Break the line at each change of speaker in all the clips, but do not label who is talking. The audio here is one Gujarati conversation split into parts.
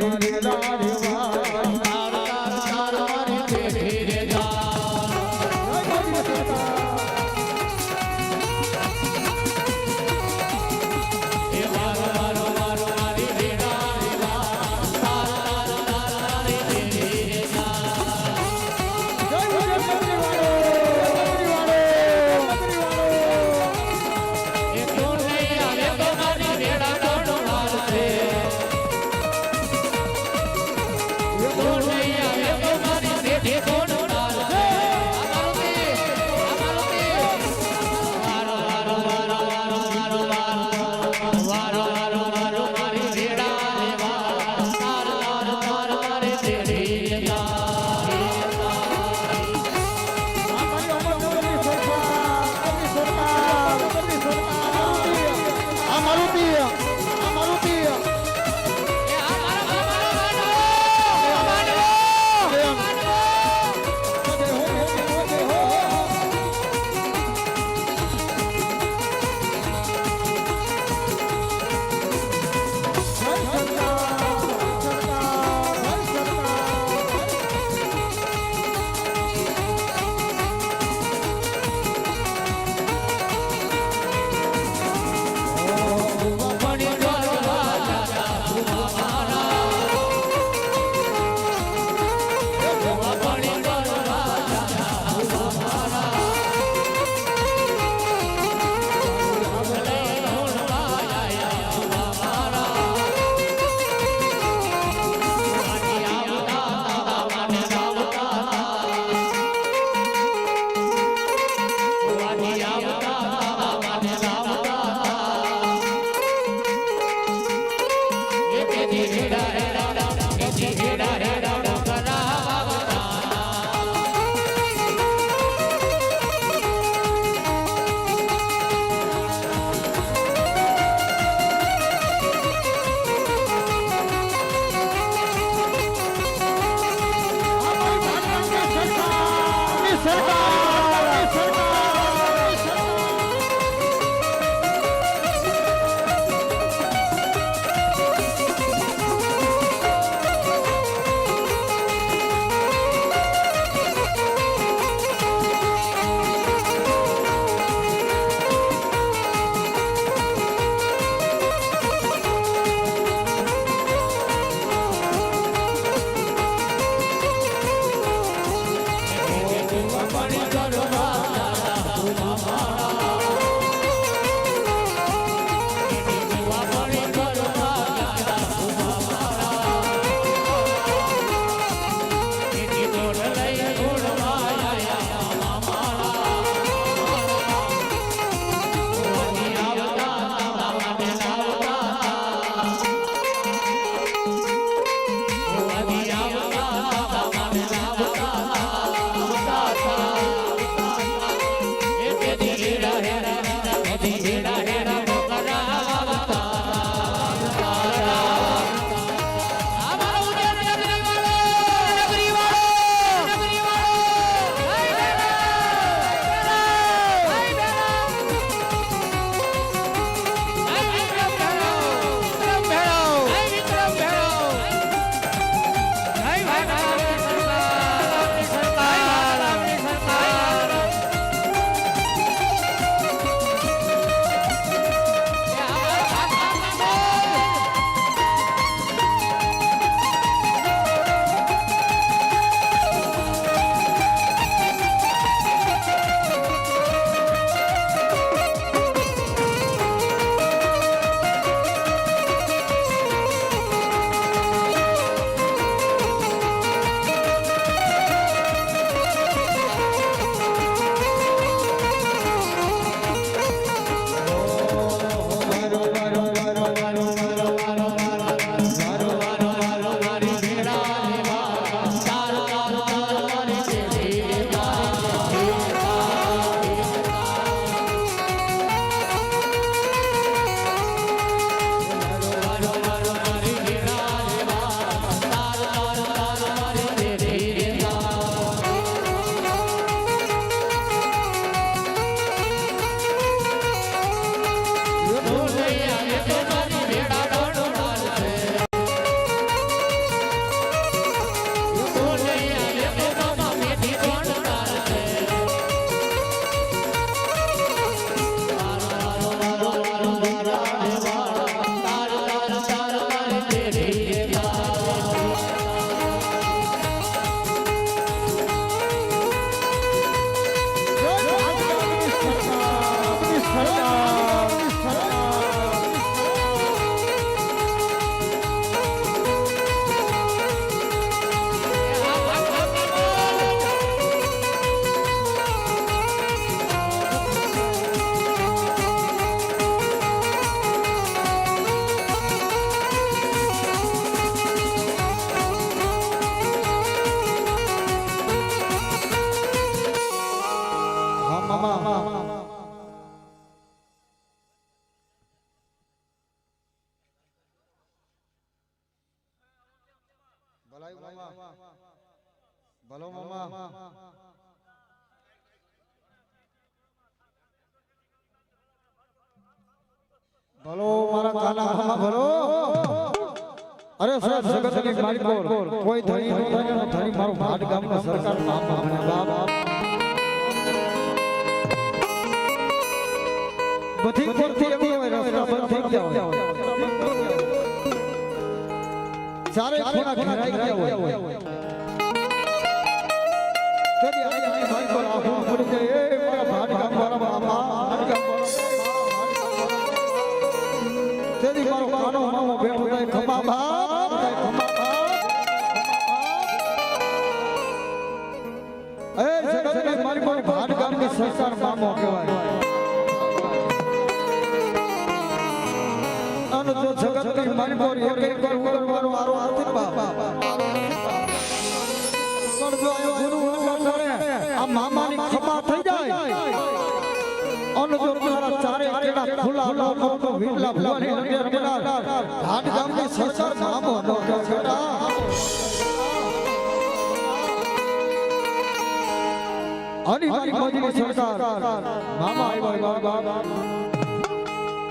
મારી લીલા
ભલો મામા ભલો મારા કાના મામા ભલો. અરે સાહેબ જગતની માલિકો કોઈ ધણી ધણી મારો ભાટ ગામનો સરકાર મામા ભણ્યા બધી કોરથી એવી હોય રસ્તા બંધ થઈ ગયા હોય. ચારે ખૂણા ઘેરાઈ ગયા હોય. કદી આઈ આઈ ભાઈ પર આખું પડી જાય. એક કરવાનો આરો આર્થિક પણ જો આ ગુરુ વગર આ અને મામો આવ્યો બાબા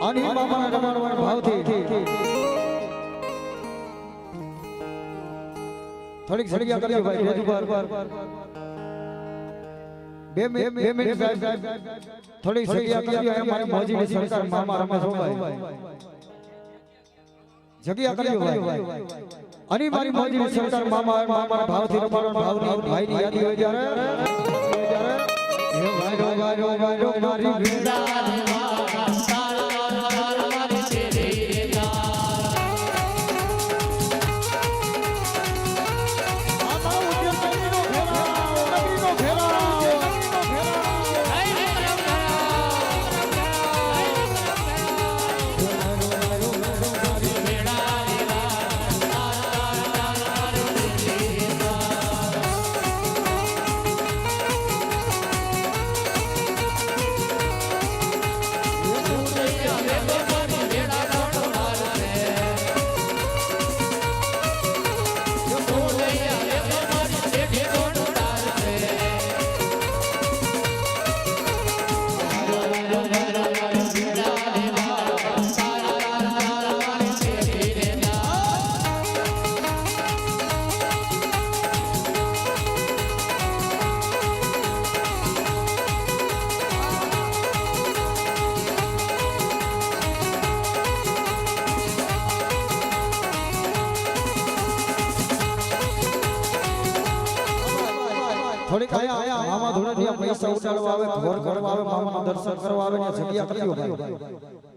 આની મામાના રમાડવાના ભાવથી થોડીક સળિયા કરજો ભાઈ રેજ ઉપર બે બે મિનિટ સાહેબ થોડીક સળિયા કરજો એ મારી મોજીની સરકાર મામા રમેશભાઈ જગ્યા કરજો ભાઈ અને મારી મોજી સરકાર મામા મામાના ભાવથી રમાડવાના ભાવની ભાઈની યાદી હોય ત્યારે હે ભાઈ ભાઈ ભાઈ મારી વીણા પૈસા ઉડાડવા આવે ઘર કરવા આવે મામાના દર્શન કરવા આવે ને જગ્યા કરી ભાઈ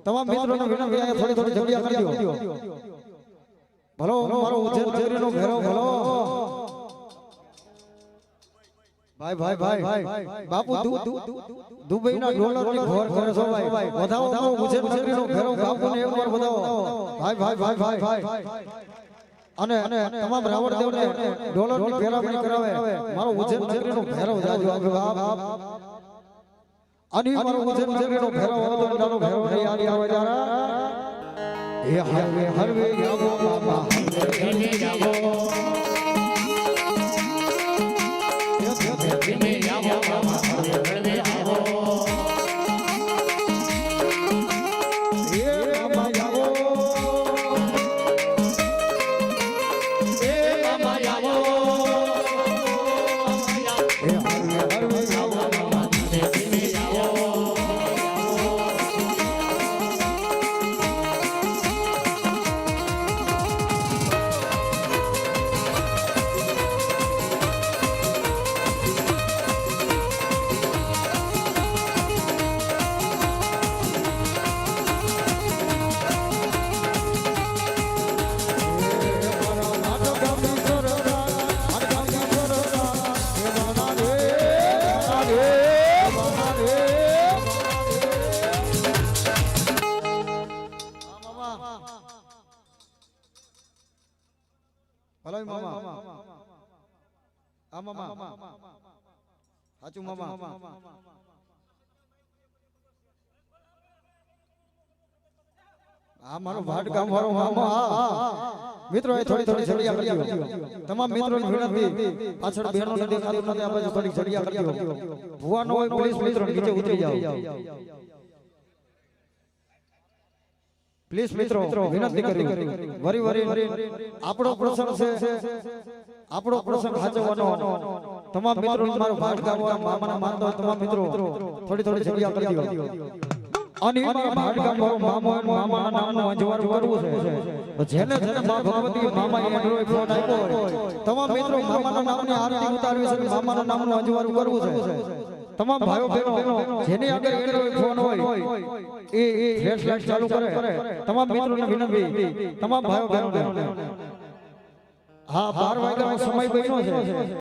તમામ મિત્રોને વિનંતી आहे થોડી થોડી જગ્યા કરજો ભલો મારો ઉજેર ઉજેરીનો ઘેરો ભલો. ભાઈ ભાઈ ભાઈ બાપુ દુબઈના ડોલરની ઘોર કરે છો ભાઈ. વધાવો વધાવો ઉજેર ઉજેરીનો ઘેરો બાપુને એકવાર વધાવો. ભાઈ ભાઈ ભાઈ ભાઈ અને અને તમામ રાવણ દેવને ડોલરની ફેરામણી કરાવે મારો ઉજેર ઉજેરીનો ભેરવ જાજો આગળ બાપ અને મારો ઉજેર ઉજેરીનો ભેરવ આવતો નાનો ભેરવ નહીં આની આવે જારા એ હરવે હરવે જાગો બાબા હરવે જાગો હલો મામા આ મામા હાચું મામા આ મારો ભાટ ગામ વાળો મામા મિત્રો એ થોડી થોડી જગ્યા કરી તમામ મિત્રોને વિનંતી પાછળ બહેનો ને દેખાતું નથી આપણે થોડી જગ્યા કરી ભુવાનો હોય પોલીસ મિત્રો નીચે ઉતરી જાઓ પ્લીઝ મિત્રો વિનંતી કરી. વરી વરી આપણો પ્રસંગ છે. આપણો પ્રસંગ સાચવવાનો તમામ મિત્રો મારો ભાગ ગાવા મામાના માનતો તમામ મિત્રો થોડી થોડી જગ્યા કરી દો અને ભાગ ગામવાળો મામો મામાના નામનું અંજવાળું કરવું છે. જેને જેને મા ભગવતી મામા એન્ડ્રોઈડ ફોન આપ્યો હોય તમામ મિત્રો મામાના નામની આરતી ઉતારવી છે મામાના નામનું અંજવાળું કરવું છે. તમામ ભાઈઓ બહેનો જેની આગળ એન્ડ્રોઇડ ફોન હોય એ એ ફ્લેશ ચાલુ કરે તમામ મિત્રોને વિનંતી તમામ ભાઈઓ બહેનો હા 12 વાગ્યાનો સમય બન્યો છે.